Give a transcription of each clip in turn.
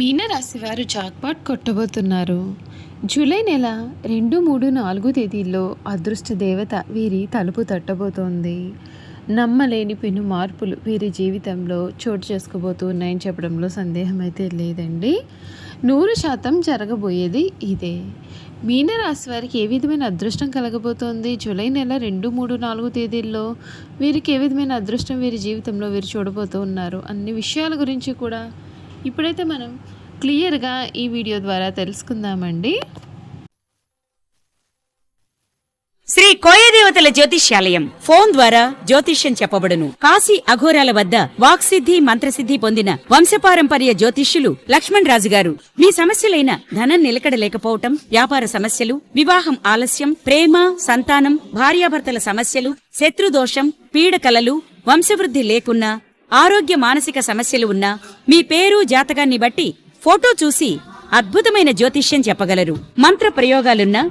మీనరాశి వారు jackpot కొట్టబోతున్నారు. July నెల రెండు మూడు నాలుగు తేదీల్లో అదృష్ట దేవత వీరి తలుపు తట్టబోతోంది. నమ్మలేని పెను మార్పులు వీరి జీవితంలో చోటు చేసుకోబోతున్నాయని చెప్పడంలో సందేహం అయితే లేదండి. నూరు శాతం జరగబోయేది ఇదే. మీనరాశి వారికి ఏ విధమైన అదృష్టం కలగబోతోంది? జూలై నెల రెండు మూడు నాలుగు తేదీల్లో వీరికి ఏ విధమైన అదృష్టం వీరి జీవితంలో వీరు చూడబోతూ ఉన్నారు అన్ని విషయాల గురించి కూడా ఇప్పుడైతే మనం క్లియర్గా ఈ వీడియో ద్వారా తెలుసుకుందామండి. శ్రీ కోయదేవతల జ్యోతిష్యాలయం ఫోన్ ద్వారా జ్యోతిష్యం చెప్పబడును. కాశీ అఘోరాల వద్ద వాక్సిద్ధి మంత్రసిద్ధి పొందిన వంశపారంపర్య జ్యోతిష్యులు లక్ష్మణ్ రాజు గారు మీ సమస్యలైన ధనం నిలకడ లేకపోవటం వ్యాపార సమస్యలు వివాహం ఆలస్యం ప్రేమ సంతానం భార్యాభర్తల సమస్యలు శత్రుదోషం పీడకలలు వంశవృద్ధి లేకున్నా ఆరోగ్య మానసిక సమస్యలు ఉన్నా మీ పేరు జాతకాన్ని బట్టి ఫోటో చూసి అద్భుతమైన జ్యోతిష్యం చెప్పగలరు. మంత్ర ప్రయోగాలున్నా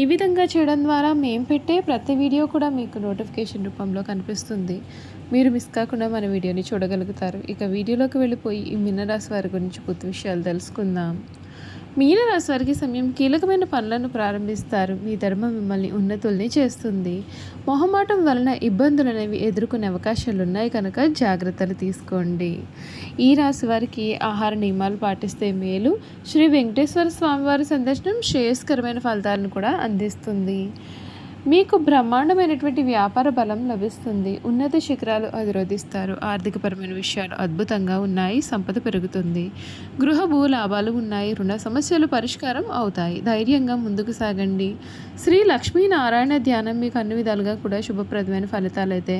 ఈ విధంగా చేయడం ద్వారా మేము పెట్టే ప్రతి వీడియో కూడా మీకు నోటిఫికేషన్ రూపంలో కనిపిస్తుంది. మీరు మిస్ కాకుండా మన వీడియోని చూడగలుగుతారు. ఇక వీడియోలోకి వెళ్ళిపోయి ఈ మిన్నరాశి వారి గురించి పూర్తి విషయాలు తెలుసుకుందాం. మీనరాశి వారికి సమయం కీలకమైన పనులను ప్రారంభిస్తారు. మీ ధర్మం మిమ్మల్ని ఉన్నతుల్ని చేస్తుంది. మొహమాటం వలన ఇబ్బందులు అనేవి ఎదుర్కొనే అవకాశాలు ఉన్నాయి కనుక జాగ్రత్తలు తీసుకోండి. ఈ రాశి వారికి ఆహార నియమాలు పాటిస్తే మేలు. శ్రీ వెంకటేశ్వర స్వామివారి సందర్శనం శ్రేయస్కరమైన ఫలితాలను కూడా అందిస్తుంది. మీకు బ్రహ్మాండమైనటువంటి వ్యాపార బలం లభిస్తుంది. ఉన్నత శిఖరాలు అధిరోధిస్తారు. ఆర్థికపరమైన విషయాలు అద్భుతంగా ఉన్నాయి. సంపద పెరుగుతుంది. గృహ భూ లాభాలు ఉన్నాయి. రుణ సమస్యలు పరిష్కారం అవుతాయి. ధైర్యంగా ముందుకు సాగండి. శ్రీ లక్ష్మీనారాయణ ధ్యానం మీకు అన్ని విధాలుగా కూడా శుభప్రదమైన ఫలితాలు అయితే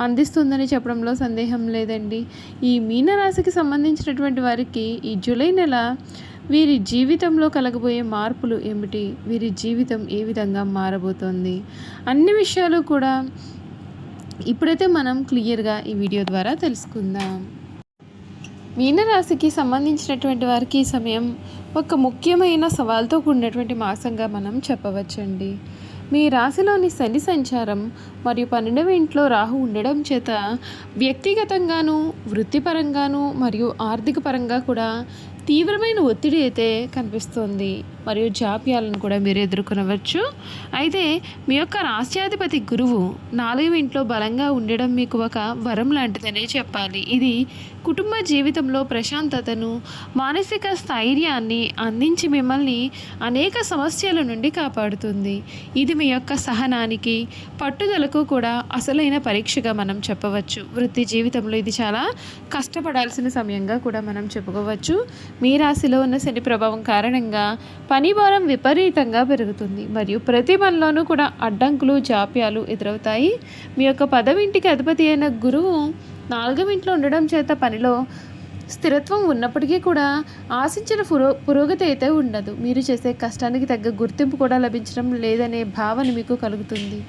అందిస్తుందని చెప్పడంలో సందేహం లేదండి. ఈ మీనరాశికి సంబంధించినటువంటి వారికి ఈ జూలై నెల వీరి జీవితంలో కలగబోయే మార్పులు ఏమిటి? వీరి జీవితం ఏ విధంగా మారబోతోంది? అన్ని విషయాలు కూడా ఇప్పుడైతే మనం క్లియర్గా ఈ వీడియో ద్వారా తెలుసుకుందాం. మీనరాశికి సంబంధించినటువంటి వారికి ఈ సమయం ఒక ముఖ్యమైన సవాల్తో కూడినటువంటి మాసంగా మనం చెప్పవచ్చండి. మీ రాశిలోని శని సంచారం మరియు పన్నెండవ ఇంట్లో రాహు ఉండడం చేత వ్యక్తిగతంగాను వృత్తిపరంగాను మరియు ఆర్థిక పరంగా కూడా తీవ్రమైన ఒత్తిడి అయితే కనిపిస్తుంది. మరియు జాప్యాలను కూడా మీరు ఎదుర్కొనవచ్చు. అయితే మీ యొక్క రాష్ట్రాధిపతి గురువు నాలుగు ఇంట్లో బలంగా ఉండడం మీకు ఒక వరం లాంటిదనే చెప్పాలి. ఇది కుటుంబ జీవితంలో ప్రశాంతతను మానసిక స్థైర్యాన్ని అందించి మిమ్మల్ని అనేక సమస్యల నుండి కాపాడుతుంది. ఇది మీ యొక్క సహనానికి పట్టుదలకు కూడా అసలైన పరీక్షగా మనం చెప్పవచ్చు. వృత్తి జీవితంలో ఇది చాలా కష్టపడాల్సిన సమయంగా కూడా మనం చెప్పుకోవచ్చు. మీ రాశిలో ఉన్న శని ప్రభావం కారణంగా పని భారం విపరీతంగా పెరుగుతుంది. మరియు ప్రతి పనిలోనూ కూడా అడ్డంకులు జాప్యాలు ఎదురవుతాయి. మీ యొక్క పదవింటికి అధిపతి అయిన గురువు నాలుగవ ఇంట్లో ఉండడం చేత పనిలో స్థిరత్వం ఉన్నప్పటికీ కూడా ఆశించిన పురో పురోగతి అయితే ఉండదు. మీరు చేసే కష్టానికి తగ్గ గుర్తింపు కూడా లభించడం లేదనే భావన మీకు కలుగుతుంది.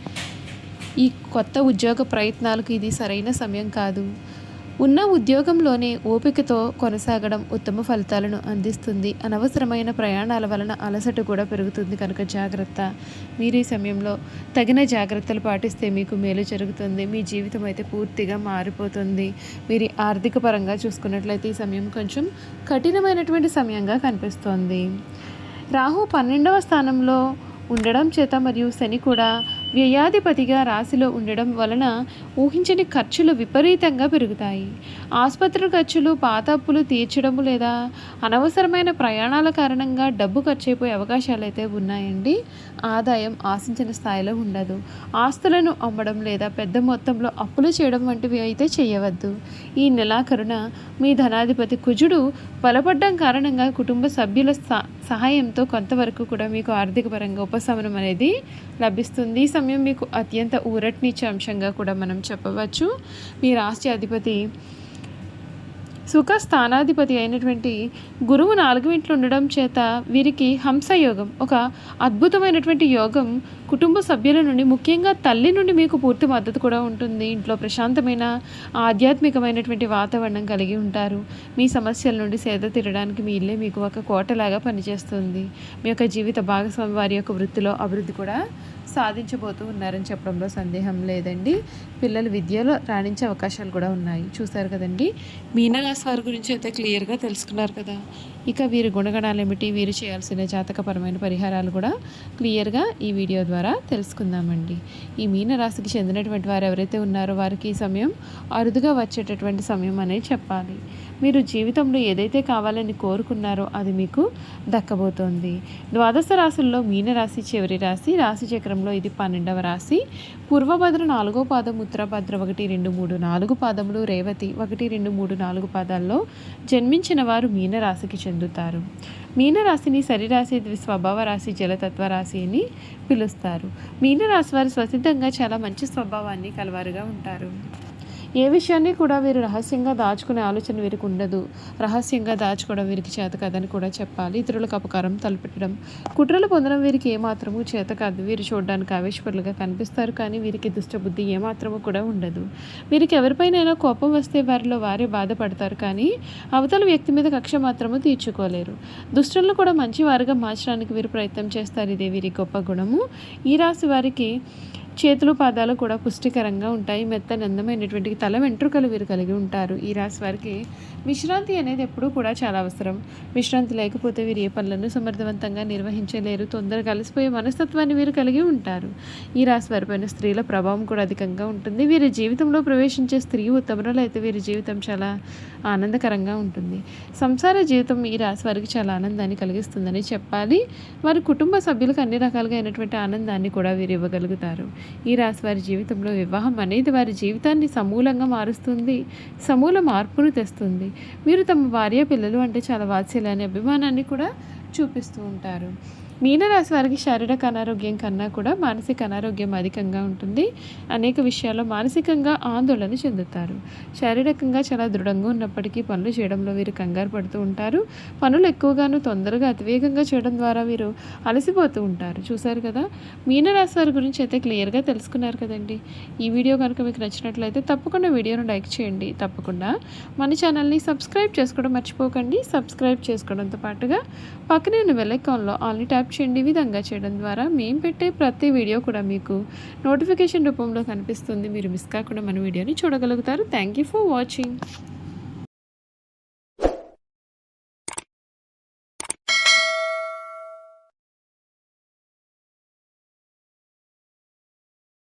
ఈ కొత్త ఉద్యోగ ప్రయత్నాలకు ఇది సరైన సమయం కాదు. ఉన్న ఉద్యోగంలోనే ఓపికతో కొనసాగడం ఉత్తమ ఫలితాలను అందిస్తుంది. అనవసరమైన ప్రయాణాల వలన అలసట కూడా పెరుగుతుంది కనుక జాగ్రత్త. మీరు ఈ సమయంలో తగిన జాగ్రత్తలు పాటిస్తే మీకు మేలు జరుగుతుంది. మీ జీవితం అయితే పూర్తిగా మారిపోతుంది. మీరు ఆర్థిక పరంగా చూసుకున్నట్లయితే ఈ సమయం కొంచెం కఠినమైనటువంటి సమయంగా కనిపిస్తోంది. రాహు పన్నెండవ స్థానంలో ఉండడం చేత మరియు శని కూడా వ్యయాధిపతిగా రాశిలో ఉండడం వలన ఊహించని ఖర్చులు విపరీతంగా పెరుగుతాయి. ఆసుపత్రి ఖర్చులు పాత అప్పులు తీర్చడము లేదా అనవసరమైన ప్రయాణాల కారణంగా డబ్బు ఖర్చు అయిపోయే అవకాశాలు అయితే ఉన్నాయండి. ఆదాయం ఆశించిన స్థాయిలో ఉండదు. ఆస్తులను అమ్మడం లేదా పెద్ద మొత్తంలో అప్పులు చేయడం వంటివి అయితే చేయవద్దు. ఈ నెలాఖరున మీ ధనాధిపతి కుజుడు బలపడ్డం కారణంగా కుటుంబ సభ్యుల స్థా సహాయంతో కొంతవరకు కూడా మీకు ఆర్థికపరంగా ఉపశమనం అనేది లభిస్తుంది. ఈ సమయం మీకు అత్యంత ఊరట్నిచ్చే అంశంగా కూడా మనం చెప్పవచ్చు. మీ రాష్ట్ర అధిపతి సుఖ స్థానాధిపతి అయినటువంటి గురువు నాలుగు ఇంట్లో ఉండడం చేత వీరికి హంస యోగం ఒక అద్భుతమైనటువంటి యోగం కుటుంబ సభ్యుల నుండి ముఖ్యంగా తల్లి నుండి మీకు పూర్తి మద్దతు కూడా ఉంటుంది. ఇంట్లో ప్రశాంతమైన ఆధ్యాత్మికమైనటువంటి వాతావరణం కలిగి ఉంటారు. మీ సమస్యల నుండి సేద తీరడానికి మీ ఇల్లే మీకు ఒక కోటలాగా పనిచేస్తుంది. మీ యొక్క జీవిత భాగస్వామి వారి యొక్క వృత్తిలో అభివృద్ధి కూడా సాధించబోతూ ఉన్నారని చెప్పడంలో సందేహం లేదండి. పిల్లలు విద్యలో రాణించే అవకాశాలు కూడా ఉన్నాయి. చూసారు కదండి? మీనరాశి వారి గురించి అయితే క్లియర్గా తెలుసుకున్నారు కదా. ఇక వీరి గుణగణాలు ఏమిటి? వీరు చేయాల్సిన జాతకపరమైన పరిహారాలు కూడా క్లియర్గా ఈ వీడియో ద్వారా ద్వారా తెలుసుకుందామండి. ఈ మీనరాశికి చెందినటువంటి వారు ఎవరైతే ఉన్నారో వారికి ఈ సమయం అరుదుగా వచ్చేటటువంటి సమయం అనేది చెప్పాలి. మీరు జీవితంలో ఏదైతే కావాలని కోరుకున్నారో అది మీకు దక్కబోతోంది. ద్వాదశ రాశుల్లో మీనరాశి చివరి రాశి రాశి చక్రంలో ఇది పన్నెండవ రాశి. పూర్వభద్ర నాలుగో పాదం ఉత్తరభద్ర ఒకటి రెండు మూడు నాలుగు పాదములు రేవతి ఒకటి రెండు మూడు నాలుగు పాదాల్లో జన్మించిన వారు మీనరాశికి చెందుతారు. మీనరాశిని సరిరాశి స్వభావ రాశి జలతత్వ రాశి అని పిలుస్తారు. మీనరాశి వారు స్వసిద్ధంగా చాలా మంచి స్వభావాన్ని కలవారుగా ఉంటారు. ఏ విషయాన్ని కూడా వీరు రహస్యంగా దాచుకునే ఆలోచన వీరికి ఉండదు. రహస్యంగా దాచుకోవడం వీరికి చేత కాదని కూడా చెప్పాలి. ఇతరులకు అపకారం తలపెట్టడం కుట్రలు పొందడం వీరికి ఏమాత్రము చేత కాదు. వీరు చూడడానికి ఆవేశపరులుగా కనిపిస్తారు కానీ వీరికి దుష్టబుద్ధి ఏమాత్రము కూడా ఉండదు. వీరికి ఎవరిపైనైనా కోపం వస్తే వారిలో వారే బాధపడతారు కానీ అవతల వ్యక్తి మీద కక్ష మాత్రము తీర్చుకోలేరు. దుష్టులను కూడా మంచి వారుగా మార్చడానికి వీరు ప్రయత్నం చేస్తారు. ఇదే వీరి గొప్ప గుణము. ఈ రాశి వారికి చేతులు పాదాలు కూడా పుష్టికరంగా ఉంటాయి. మెత్తని అందమైనటువంటి తల వెంట్రుకలు వీరు కలిగి ఉంటారు. ఈ రాశి వారికి విశ్రాంతి అనేది ఎప్పుడూ కూడా చాలా అవసరం. విశ్రాంతి లేకపోతే వీరు ఏ పనులను సమర్థవంతంగా నిర్వహించలేరు. తొందరగా కలిసిపోయే మనస్తత్వాన్ని వీరు కలిగి ఉంటారు. ఈ రాశి వారిపైన స్త్రీల ప్రభావం కూడా అధికంగా ఉంటుంది. వీరి జీవితంలో ప్రవేశించే స్త్రీ ఉత్తమరాలు అయితే వీరి జీవితం చాలా ఆనందకరంగా ఉంటుంది. సంసార జీవితం ఈ రాశి వారికి చాలా ఆనందాన్ని కలిగిస్తుందని చెప్పాలి. వారి కుటుంబ సభ్యులకు అన్ని రకాలుగా అయినటువంటి ఆనందాన్ని కూడా వీరు ఇవ్వగలుగుతారు. ఈ రాశి వారి జీవితంలో వివాహం అనేది వారి జీవితాన్ని సమూలంగా మారుస్తుంది. సమూల మార్పును తెస్తుంది. మీరు తమ భార్య పిల్లలు అంటే చాలా వాత్సల్యాన్ని అభిమానాన్ని కూడా చూపిస్తూ ఉంటారు. మీనరాశి వారికి శారీరక అనారోగ్యం కన్నా కూడా మానసిక అనారోగ్యం అధికంగా ఉంటుంది. అనేక విషయాల్లో మానసికంగా ఆందోళన చెందుతారు. శారీరకంగా చాలా దృఢంగా ఉన్నప్పటికీ పనులు చేయడంలో వీరు కంగారు పడుతూ ఉంటారు. పనులు ఎక్కువగాను తొందరగా అతివేగంగా చేయడం ద్వారా వీరు అలసిపోతూ ఉంటారు. చూశారు కదా? మీనరాశి వారి గురించి అయితే క్లియర్గా తెలుసుకున్నారు కదండి. ఈ వీడియో కనుక మీకు నచ్చినట్లయితే తప్పకుండా వీడియోను లైక్ చేయండి. తప్పకుండా మన ఛానల్ని సబ్స్క్రైబ్ చేసుకోవడం మర్చిపోకండి. సబ్స్క్రైబ్ చేసుకోవడంతో పాటుగా పక్కనే ఉన్న వెల్లైకాన్లో ఆల్ని ట్యాప్ చేయండి ఈ విధంగా చేయడం ద్వారా మేము పెట్టే ప్రతి వీడియో కూడా మీకు నోటిఫికేషన్ రూపంలో కనిపిస్తుంది. మీరు మిస్ కాకుండా మన వీడియోని చూడగలుగుతారు. Thank you for watching